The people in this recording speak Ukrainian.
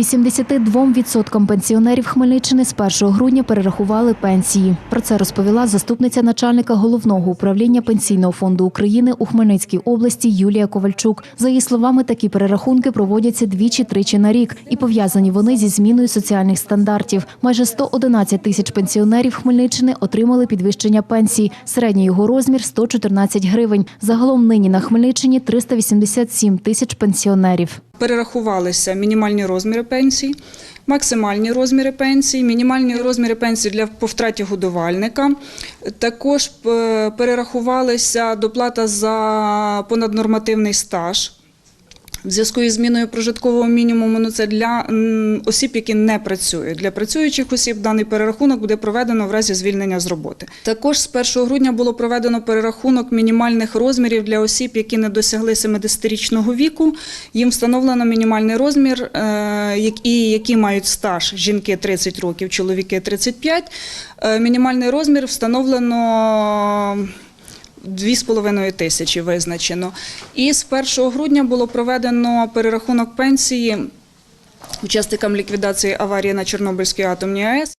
82% пенсіонерів Хмельниччини з 1 грудня перерахували пенсії. Про це розповіла заступниця начальника головного управління Пенсійного фонду України у Хмельницькій області Юлія Ковальчук. За її словами, такі перерахунки проводяться двічі-тричі на рік, і пов'язані вони зі зміною соціальних стандартів. Майже 111 тисяч пенсіонерів Хмельниччини отримали підвищення пенсії. Середній його розмір 114 гривень. Загалом нині на Хмельниччині 387 тисяч пенсіонерів. Перерахувалися мінімальні розміри пенсій, максимальні розміри пенсій, мінімальні розміри пенсій для по втраті годувальника. Також е, перерахувалися доплата за понаднормативний стаж. В зв'язку із зміною прожиткового мінімуму ну, це для осіб, які не працюють. Для працюючих осіб даний перерахунок буде проведено в разі звільнення з роботи. Також з 1 грудня було проведено перерахунок мінімальних розмірів для осіб, які не досягли 70-річного віку. Їм встановлено мінімальний розмір, е, і які мають стаж жінки 30 років, чоловіки 35. Е, Мінімальний розмір встановлено. 2,5 тисячі визначено. І з 1 грудня було проведено перерахунок пенсії учасникам ліквідації аварії на Чорнобильській атомній АЕС.